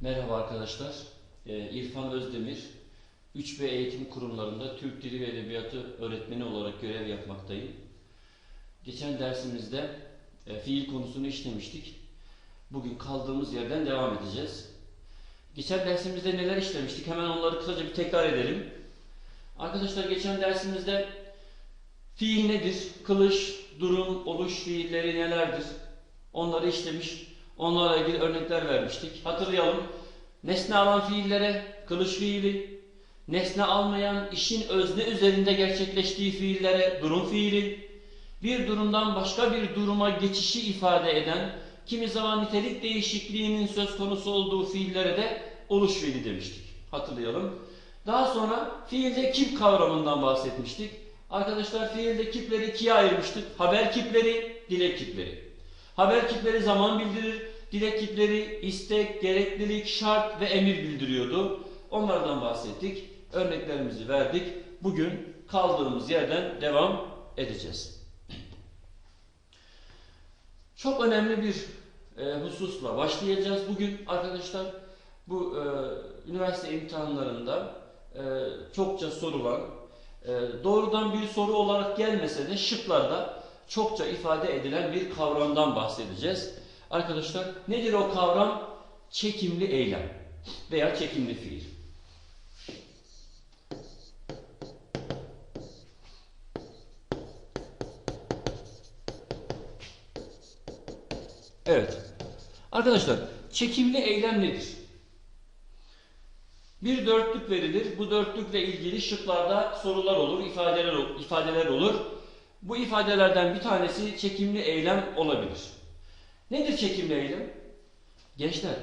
Merhaba arkadaşlar. Ee, İrfan Özdemir, 3B Eğitim Kurumlarında Türk Dili ve Edebiyatı öğretmeni olarak görev yapmaktayım. Geçen dersimizde e, fiil konusunu işlemiştik. Bugün kaldığımız yerden devam edeceğiz. Geçen dersimizde neler işlemiştik? Hemen onları kısaca bir tekrar edelim. Arkadaşlar geçen dersimizde fiil nedir? Kılış, durum, oluş fiilleri nelerdir? Onları işlemiş, onlarla ilgili örnekler vermiştik. Hatırlayalım. Nesne alan fiillere kılış fiili, nesne almayan işin özne üzerinde gerçekleştiği fiillere durum fiili, bir durumdan başka bir duruma geçişi ifade eden, kimi zaman nitelik değişikliğinin söz konusu olduğu fiillere de oluş fiili demiştik. Hatırlayalım. Daha sonra fiilde kip kavramından bahsetmiştik. Arkadaşlar fiilde kipleri ikiye ayırmıştık. Haber kipleri, dilek kipleri. Haber kipleri zaman bildirir, dilek kipleri istek, gereklilik, şart ve emir bildiriyordu. Onlardan bahsettik. Örneklerimizi verdik. Bugün kaldığımız yerden devam edeceğiz. Çok önemli bir e, hususla başlayacağız bugün arkadaşlar. Bu e, üniversite imtihanlarında e, çokça sorulan, e, doğrudan bir soru olarak gelmese de şıklarda çokça ifade edilen bir kavramdan bahsedeceğiz. Arkadaşlar nedir o kavram? Çekimli eylem veya çekimli fiil. Evet. Arkadaşlar çekimli eylem nedir? Bir dörtlük verilir. Bu dörtlükle ilgili şıklarda sorular olur, ifadeler, ifadeler olur. Bu ifadelerden bir tanesi çekimli eylem olabilir. Nedir çekimli eylem? Gençler,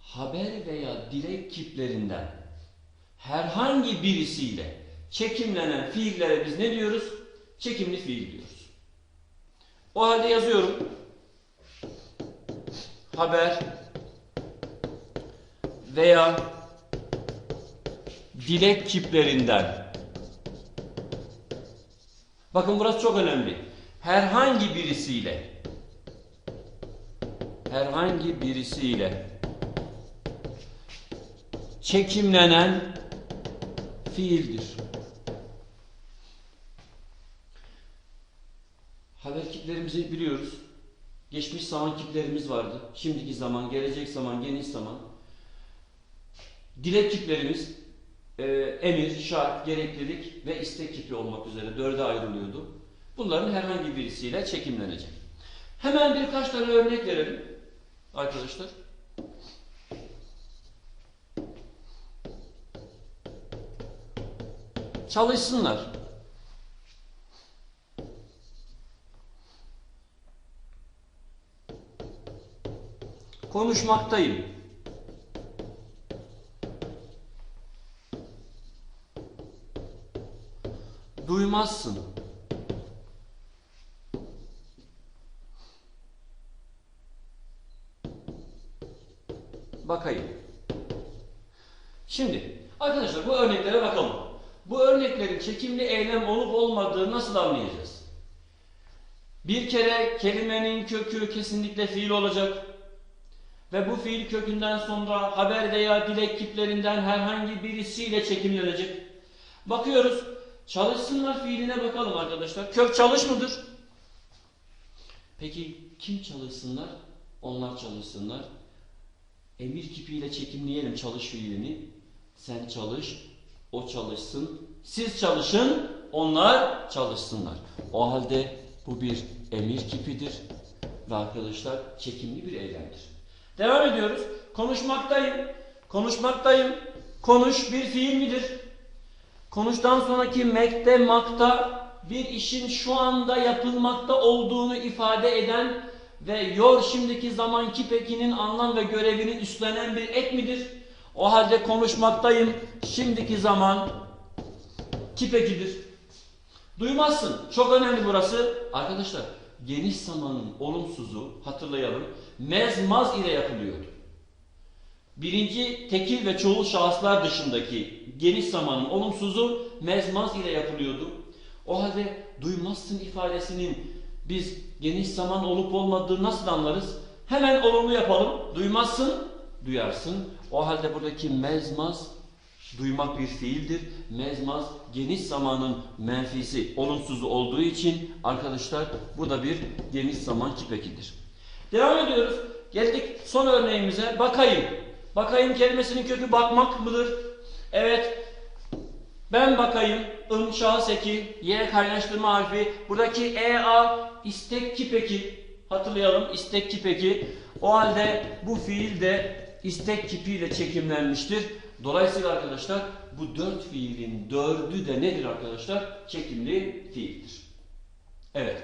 haber veya dilek kiplerinden herhangi birisiyle çekimlenen fiillere biz ne diyoruz? Çekimli fiil diyoruz. O halde yazıyorum. Haber veya dilek kiplerinden Bakın burası çok önemli. Herhangi birisiyle herhangi birisiyle çekimlenen fiildir. Haber kiplerimizi biliyoruz. Geçmiş zaman kiplerimiz vardı. Şimdiki zaman, gelecek zaman, geniş zaman. Dilek kiplerimiz e, emir, şart, gereklilik ve istek kipi olmak üzere dörde ayrılıyordu. Bunların herhangi birisiyle çekimlenecek. Hemen birkaç tane örnek verelim arkadaşlar. Çalışsınlar. Konuşmaktayım. Duymazsın. Bakayım. Şimdi arkadaşlar bu örneklere bakalım. Bu örneklerin çekimli eylem olup olmadığı nasıl anlayacağız? Bir kere kelimenin kökü kesinlikle fiil olacak. Ve bu fiil kökünden sonra haber veya dilek kiplerinden herhangi birisiyle çekimlenecek. Bakıyoruz. Çalışsınlar fiiline bakalım arkadaşlar. Kök çalış mıdır? Peki kim çalışsınlar? Onlar çalışsınlar. Emir kipiyle çekimleyelim çalış fiilini. Sen çalış, o çalışsın. Siz çalışın, onlar çalışsınlar. O halde bu bir emir kipidir. Ve arkadaşlar çekimli bir eylemdir. Devam ediyoruz. Konuşmaktayım. Konuşmaktayım. Konuş bir fiil midir? Konuştan sonraki mekte makta bir işin şu anda yapılmakta olduğunu ifade eden ve yor şimdiki zamanki pekinin anlam ve görevini üstlenen bir ek midir? O halde konuşmaktayım şimdiki zaman kipekidir. Duymazsın. Çok önemli burası. Arkadaşlar geniş zamanın olumsuzu hatırlayalım. Mezmaz ile yapılıyordu. Birinci tekil ve çoğul şahıslar dışındaki geniş zamanın olumsuzu mezmaz ile yapılıyordu. O halde duymazsın ifadesinin biz geniş zaman olup olmadığını nasıl anlarız? Hemen olumlu yapalım. Duymazsın duyarsın. O halde buradaki mezmaz duymak bir fiildir. Mezmaz geniş zamanın menfisi, olumsuzu olduğu için arkadaşlar bu da bir geniş zaman kipekidir. Devam ediyoruz. Geldik son örneğimize. Bakayım. Bakayım kelimesinin kökü bakmak mıdır? Evet. Ben bakayım. ım şahıs eki, y kaynaştırma harfi. Buradaki e a istek kipeki. Hatırlayalım istek kipeki. O halde bu fiil de istek kipiyle çekimlenmiştir. Dolayısıyla arkadaşlar bu dört fiilin dördü de nedir arkadaşlar? Çekimli fiildir. Evet.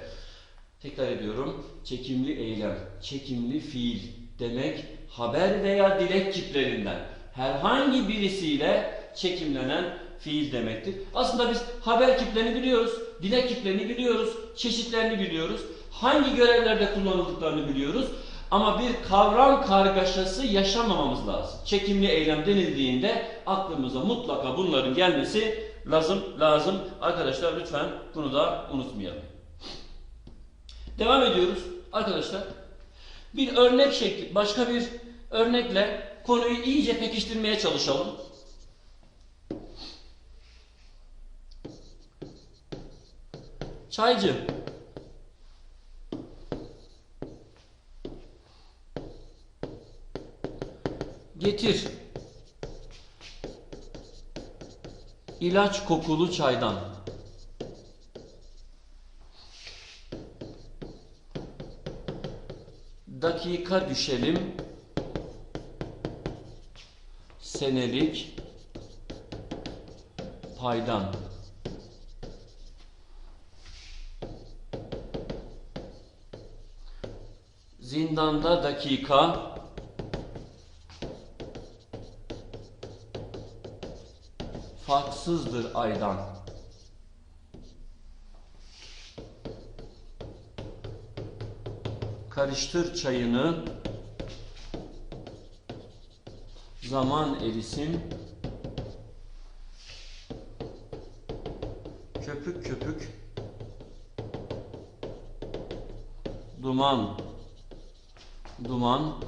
Tekrar ediyorum. Çekimli eylem, çekimli fiil demek haber veya dilek kiplerinden herhangi birisiyle çekimlenen fiil demektir. Aslında biz haber kiplerini biliyoruz, dilek kiplerini biliyoruz, çeşitlerini biliyoruz. Hangi görevlerde kullanıldıklarını biliyoruz. Ama bir kavram kargaşası yaşamamamız lazım. Çekimli eylem denildiğinde aklımıza mutlaka bunların gelmesi lazım. lazım. Arkadaşlar lütfen bunu da unutmayalım. Devam ediyoruz arkadaşlar. Bir örnek şekli, başka bir örnekle konuyu iyice pekiştirmeye çalışalım. Çaycı. Getir. İlaç kokulu çaydan. Dakika düşelim. Senelik paydan. Zindanda dakika farksızdır aydan. Karıştır çayını. Zaman erisin. Köpük köpük. Duman. Duman.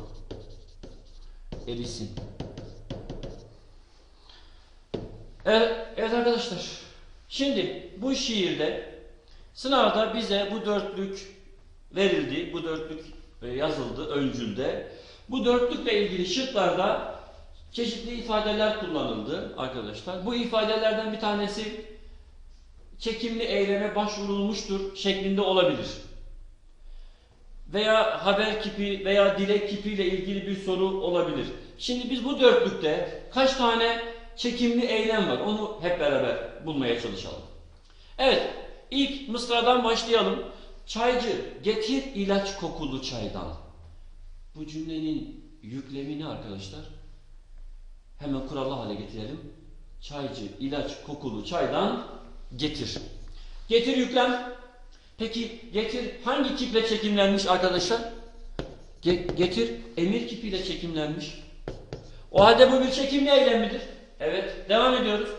Erisin. Evet, evet arkadaşlar. Şimdi bu şiirde sınavda bize bu dörtlük verildi. Bu dörtlük e, yazıldı öncülde. Bu dörtlükle ilgili şıklarda çeşitli ifadeler kullanıldı arkadaşlar. Bu ifadelerden bir tanesi çekimli eyleme başvurulmuştur şeklinde olabilir. Veya haber kipi veya dilek kipiyle ilgili bir soru olabilir. Şimdi biz bu dörtlükte kaç tane çekimli eylem var onu hep beraber bulmaya çalışalım. Evet ilk mısradan başlayalım. Çaycı getir ilaç kokulu çaydan. Bu cümlenin yüklemini arkadaşlar hemen kurallı hale getirelim. Çaycı ilaç kokulu çaydan getir. Getir yüklem. Peki getir hangi kiple çekimlenmiş arkadaşlar? Ge getir emir kipiyle çekimlenmiş. O halde bu bir çekimli eylem midir? Evet. Devam ediyoruz.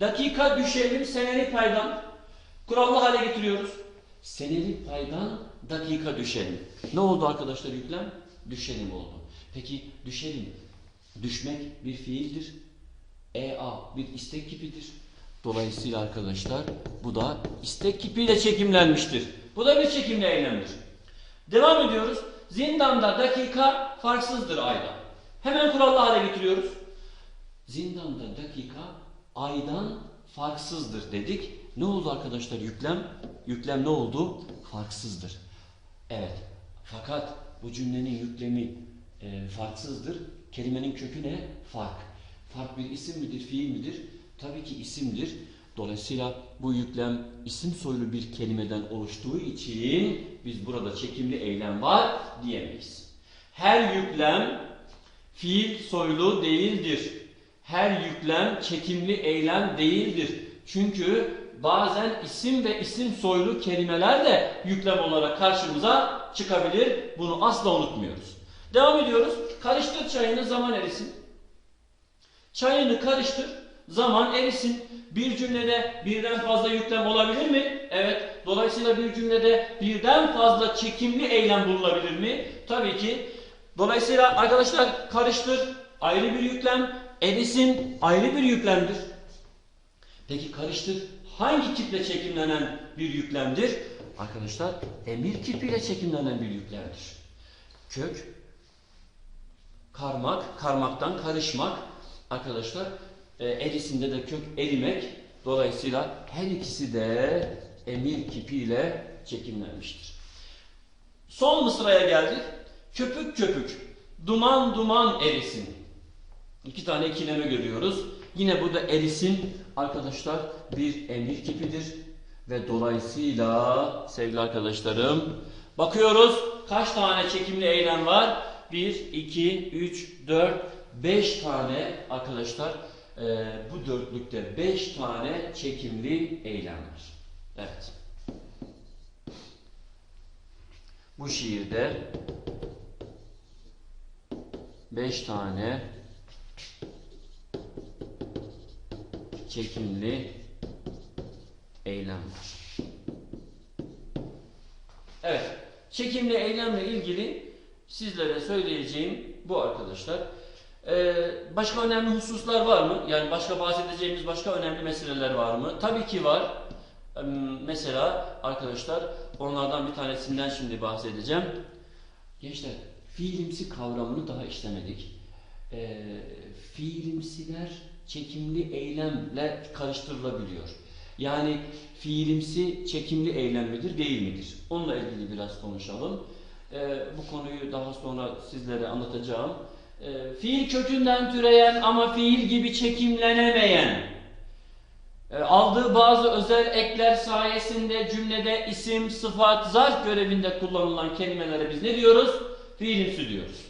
Dakika düşelim seneli paydan. Kurallı hale getiriyoruz. Seneli paydan dakika düşelim. Ne oldu arkadaşlar yüklem? Düşelim oldu. Peki düşelim. Düşmek bir fiildir. EA bir istek kipidir. Dolayısıyla arkadaşlar bu da istek kipiyle çekimlenmiştir. Bu da bir çekimli eylemdir. Devam ediyoruz. Zindanda dakika farksızdır ayda. Hemen kurallı hale getiriyoruz. Zindanda dakika aydan farksızdır dedik. Ne oldu arkadaşlar yüklem? Yüklem ne oldu? Farksızdır. Evet. Fakat bu cümlenin yüklemi e, farksızdır. Kelimenin kökü ne? Fark. Fark bir isim midir, fiil midir? Tabii ki isimdir. Dolayısıyla bu yüklem isim soylu bir kelimeden oluştuğu için biz burada çekimli eylem var diyemeyiz. Her yüklem fiil soylu değildir. Her yüklem çekimli eylem değildir. Çünkü bazen isim ve isim soylu kelimeler de yüklem olarak karşımıza çıkabilir. Bunu asla unutmuyoruz. Devam ediyoruz. Karıştır çayını zaman erisin. Çayını karıştır, zaman erisin. Bir cümlede birden fazla yüklem olabilir mi? Evet. Dolayısıyla bir cümlede birden fazla çekimli eylem bulunabilir mi? Tabii ki. Dolayısıyla arkadaşlar karıştır ayrı bir yüklem, erisin ayrı bir yüklemdir. Peki karıştır hangi kiple çekimlenen bir yüklemdir? Arkadaşlar emir kipiyle çekimlenen bir yüklemdir. Kök, karmak, karmaktan karışmak arkadaşlar e, erisinde de kök erimek dolayısıyla her ikisi de emir kipiyle çekimlenmiştir. Son mısraya geldik. Köpük köpük, duman duman erisin. İki tane ikileme görüyoruz. Yine burada erisin arkadaşlar bir emir kipidir. Ve dolayısıyla sevgili arkadaşlarım bakıyoruz kaç tane çekimli eylem var? 1, 2, 3, 4, 5 tane arkadaşlar e, bu dörtlükte 5 tane çekimli eylem var. Evet. Bu şiirde 5 tane çekimli eylem var. Evet, çekimli eylemle ilgili sizlere söyleyeceğim bu arkadaşlar. Ee, başka önemli hususlar var mı? Yani başka bahsedeceğimiz başka önemli meseleler var mı? Tabii ki var. Ee, mesela arkadaşlar onlardan bir tanesinden şimdi bahsedeceğim. Gençler, fiilimsi kavramını daha işlemedik. Ee, fiilimsiler çekimli eylemle karıştırılabiliyor. Yani fiilimsi çekimli eylem midir, değil midir? Onunla ilgili biraz konuşalım. Ee, bu konuyu daha sonra sizlere anlatacağım. Ee, fiil kökünden türeyen ama fiil gibi çekimlenemeyen, e, aldığı bazı özel ekler sayesinde cümlede isim, sıfat, zarf görevinde kullanılan kelimelere biz ne diyoruz? Fiilimsi diyoruz.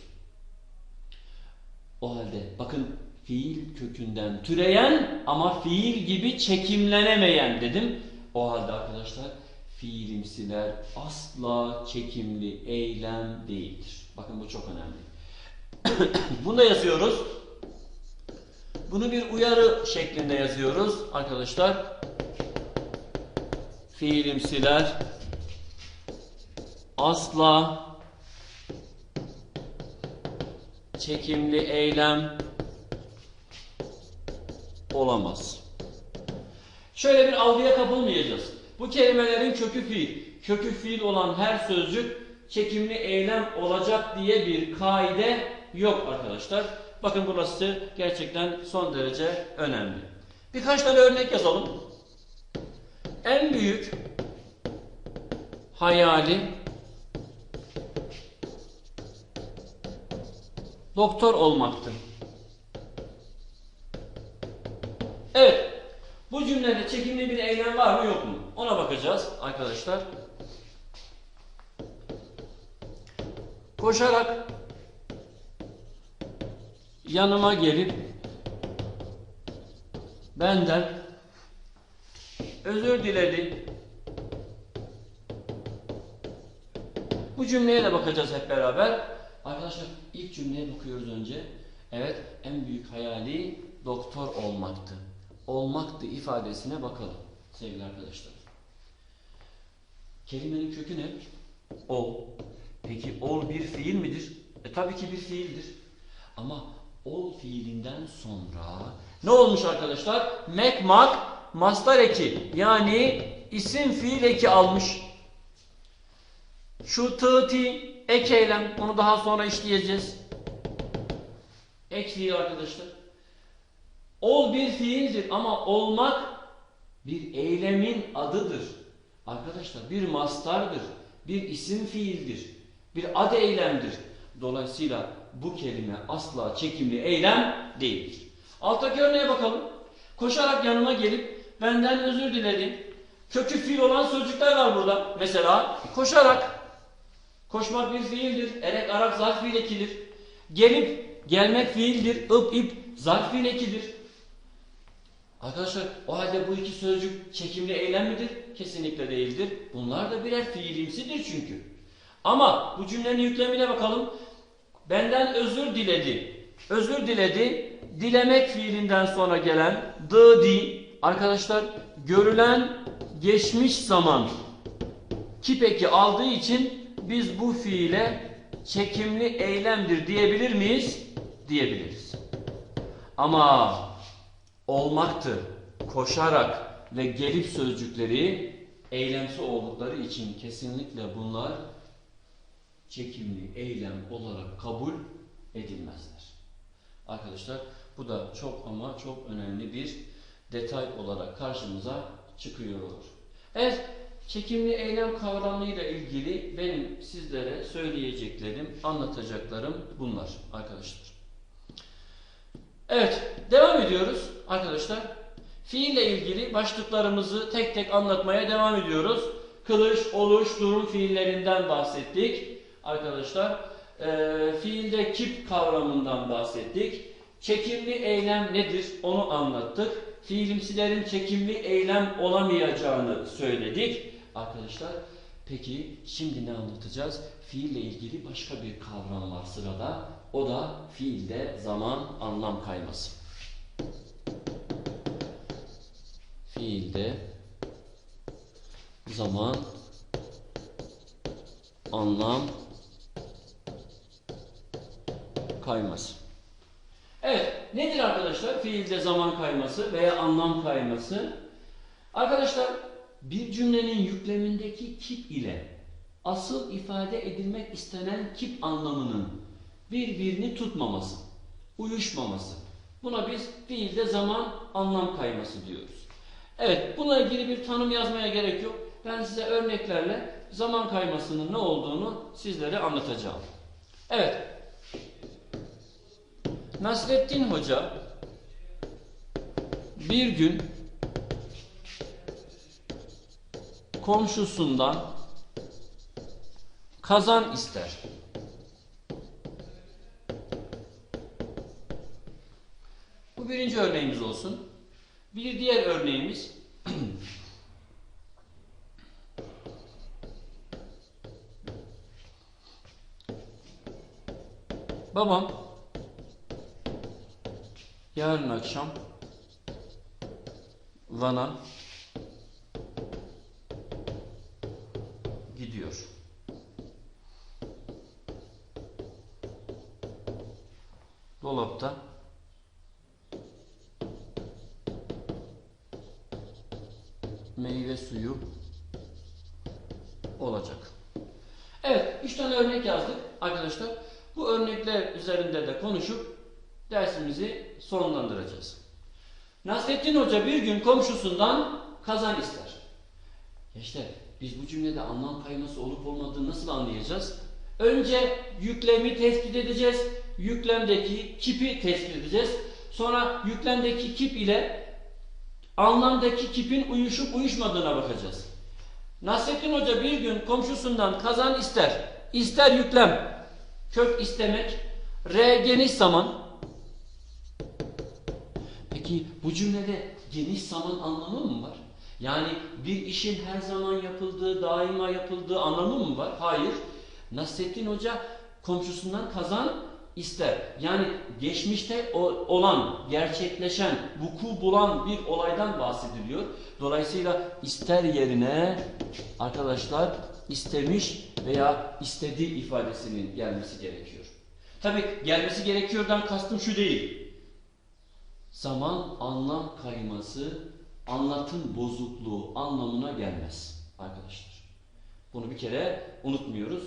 O halde bakın fiil kökünden türeyen ama fiil gibi çekimlenemeyen dedim. O halde arkadaşlar fiilimsiler asla çekimli eylem değildir. Bakın bu çok önemli. Bunu da yazıyoruz. Bunu bir uyarı şeklinde yazıyoruz arkadaşlar. Fiilimsiler asla çekimli eylem olamaz. Şöyle bir algıya kapılmayacağız. Bu kelimelerin kökü fiil. Kökü fiil olan her sözcük çekimli eylem olacak diye bir kaide yok arkadaşlar. Bakın burası gerçekten son derece önemli. Birkaç tane örnek yazalım. En büyük hayali doktor olmaktır. Evet. Bu cümlede çekimli bir eylem var mı yok mu? Ona bakacağız arkadaşlar. Koşarak yanıma gelip benden özür diledi. Bu cümleye de bakacağız hep beraber. Arkadaşlar ilk cümleye bakıyoruz önce. Evet en büyük hayali doktor olmaktı. Olmaktı ifadesine bakalım sevgili arkadaşlar. Kelimenin kökü ne? Ol. Peki ol bir fiil midir? E tabii ki bir fiildir. Ama ol fiilinden sonra ne olmuş arkadaşlar? Mek mak mastar eki yani isim fiil eki almış. Şu tı ti ek eylem onu daha sonra işleyeceğiz. Ek fiil arkadaşlar. Ol bir fiildir ama olmak bir eylemin adıdır. Arkadaşlar bir mastardır, bir isim fiildir, bir ad eylemdir. Dolayısıyla bu kelime asla çekimli eylem değildir. Alttaki örneğe bakalım. Koşarak yanıma gelip benden özür diledi. Kökü fiil olan sözcükler var burada. Mesela koşarak. Koşmak bir fiildir. Erek, arak, zarf fiil ekilir. Gelip, gelmek fiildir. Ip, ip, zarf fiil ekilir. Arkadaşlar o halde bu iki sözcük çekimli eylem midir? Kesinlikle değildir. Bunlar da birer fiilimsidir çünkü. Ama bu cümlenin yüklemine bakalım. Benden özür diledi. Özür diledi. Dilemek fiilinden sonra gelen dı di arkadaşlar görülen geçmiş zaman kipeki aldığı için biz bu fiile çekimli eylemdir diyebilir miyiz? Diyebiliriz. Ama olmaktır, koşarak ve gelip sözcükleri eylemsi oldukları için kesinlikle bunlar çekimli eylem olarak kabul edilmezler. Arkadaşlar bu da çok ama çok önemli bir detay olarak karşımıza çıkıyor. Evet, çekimli eylem kavramıyla ilgili benim sizlere söyleyeceklerim, anlatacaklarım bunlar arkadaşlar. Evet, devam ediyoruz arkadaşlar. Fiille ilgili başlıklarımızı tek tek anlatmaya devam ediyoruz. Kılış, oluş, durum fiillerinden bahsettik arkadaşlar. Ee, fiilde kip kavramından bahsettik. Çekimli eylem nedir onu anlattık. Fiilimsilerin çekimli eylem olamayacağını söyledik. Arkadaşlar peki şimdi ne anlatacağız? Fiille ilgili başka bir kavram var sırada. O da fiilde zaman anlam kayması. Fiilde zaman anlam kayması. Evet, nedir arkadaşlar fiilde zaman kayması veya anlam kayması? Arkadaşlar bir cümlenin yüklemindeki kip ile asıl ifade edilmek istenen kip anlamının birbirini tutmaması, uyuşmaması. Buna biz fiilde zaman anlam kayması diyoruz. Evet, buna ilgili bir tanım yazmaya gerek yok. Ben size örneklerle zaman kaymasının ne olduğunu sizlere anlatacağım. Evet, Nasreddin Hoca bir gün komşusundan kazan ister. Bu birinci örneğimiz olsun. Bir diğer örneğimiz Babam yarın akşam Van'a gidiyor. Dolapta meyve suyu olacak. Evet, üç tane örnek yazdık arkadaşlar. Bu örnekler üzerinde de konuşup dersimizi sonlandıracağız. Nasrettin Hoca bir gün komşusundan kazan ister. İşte biz bu cümlede anlam kayması olup olmadığını nasıl anlayacağız? Önce yüklemi tespit edeceğiz. Yüklemdeki kipi tespit edeceğiz. Sonra yüklemdeki kip ile anlamdaki kipin uyuşup uyuşmadığına bakacağız. Nasrettin Hoca bir gün komşusundan kazan ister. İster yüklem. Kök istemek. R geniş zaman. Peki bu cümlede geniş zaman anlamı mı var? Yani bir işin her zaman yapıldığı, daima yapıldığı anlamı mı var? Hayır. Nasrettin Hoca komşusundan kazan ister. Yani geçmişte olan, gerçekleşen, vuku bulan bir olaydan bahsediliyor. Dolayısıyla ister yerine arkadaşlar istemiş veya istediği ifadesinin gelmesi gerekiyor. Tabi gelmesi gerekiyordan kastım şu değil. Zaman anlam kayması, anlatım bozukluğu anlamına gelmez arkadaşlar. Bunu bir kere unutmuyoruz,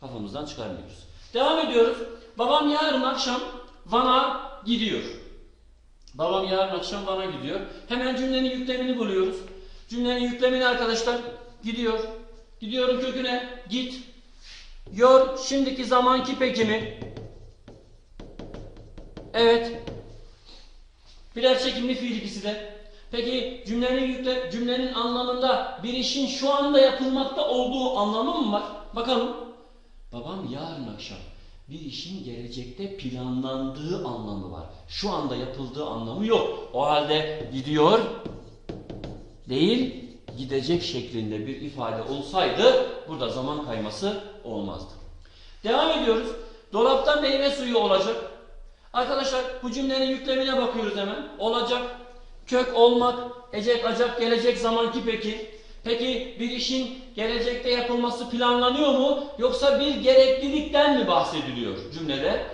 kafamızdan çıkarmıyoruz. Devam ediyoruz. Babam yarın akşam Van'a gidiyor. Babam yarın akşam Van'a gidiyor. Hemen cümlenin yüklemini buluyoruz. Cümlenin yüklemini arkadaşlar gidiyor. Gidiyorum köküne git. Yor şimdiki zamanki pekimi. Evet. Birer çekimli fiil ikisi de. Peki cümlenin yükle, cümlenin anlamında bir işin şu anda yapılmakta olduğu anlamı mı var? Bakalım. Babam yarın akşam bir işin gelecekte planlandığı anlamı var. Şu anda yapıldığı anlamı yok. O halde gidiyor değil gidecek şeklinde bir ifade olsaydı burada zaman kayması olmazdı. Devam ediyoruz. Dolapta meyve suyu olacak. Arkadaşlar bu cümlenin yüklemine bakıyoruz hemen. Olacak, kök olmak, ecek, acak, gelecek zamanki peki. Peki bir işin gelecekte yapılması planlanıyor mu yoksa bir gereklilikten mi bahsediliyor cümlede?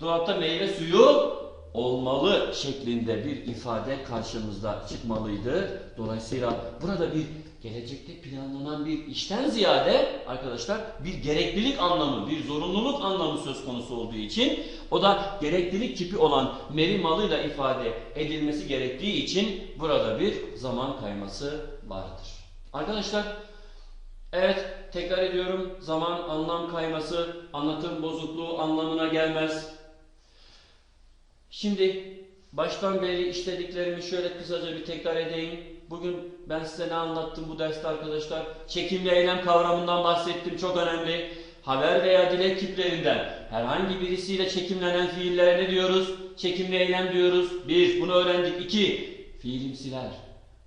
Dolapta meyve suyu olmalı şeklinde bir ifade karşımızda çıkmalıydı. Dolayısıyla burada bir gelecekte planlanan bir işten ziyade arkadaşlar bir gereklilik anlamı, bir zorunluluk anlamı söz konusu olduğu için o da gereklilik tipi olan meri malıyla ifade edilmesi gerektiği için burada bir zaman kayması vardır. Arkadaşlar evet tekrar ediyorum zaman anlam kayması anlatım bozukluğu anlamına gelmez. Şimdi baştan beri işlediklerimi şöyle kısaca bir tekrar edeyim. Bugün ben size ne anlattım bu derste arkadaşlar? Çekimli eylem kavramından bahsettim. Çok önemli. Haber veya dilek kiplerinden herhangi birisiyle çekimlenen fiillere ne diyoruz? Çekimli eylem diyoruz. Bir, bunu öğrendik. İki, fiilimsiler.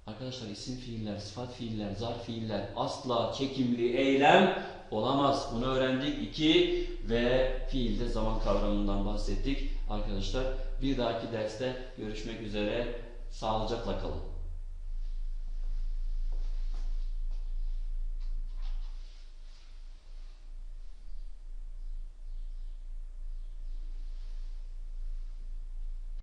Arkadaşlar isim fiiller, sıfat fiiller, zarf fiiller asla çekimli eylem olamaz. Bunu öğrendik. İki ve fiilde zaman kavramından bahsettik. Arkadaşlar bir dahaki derste görüşmek üzere. Sağlıcakla kalın.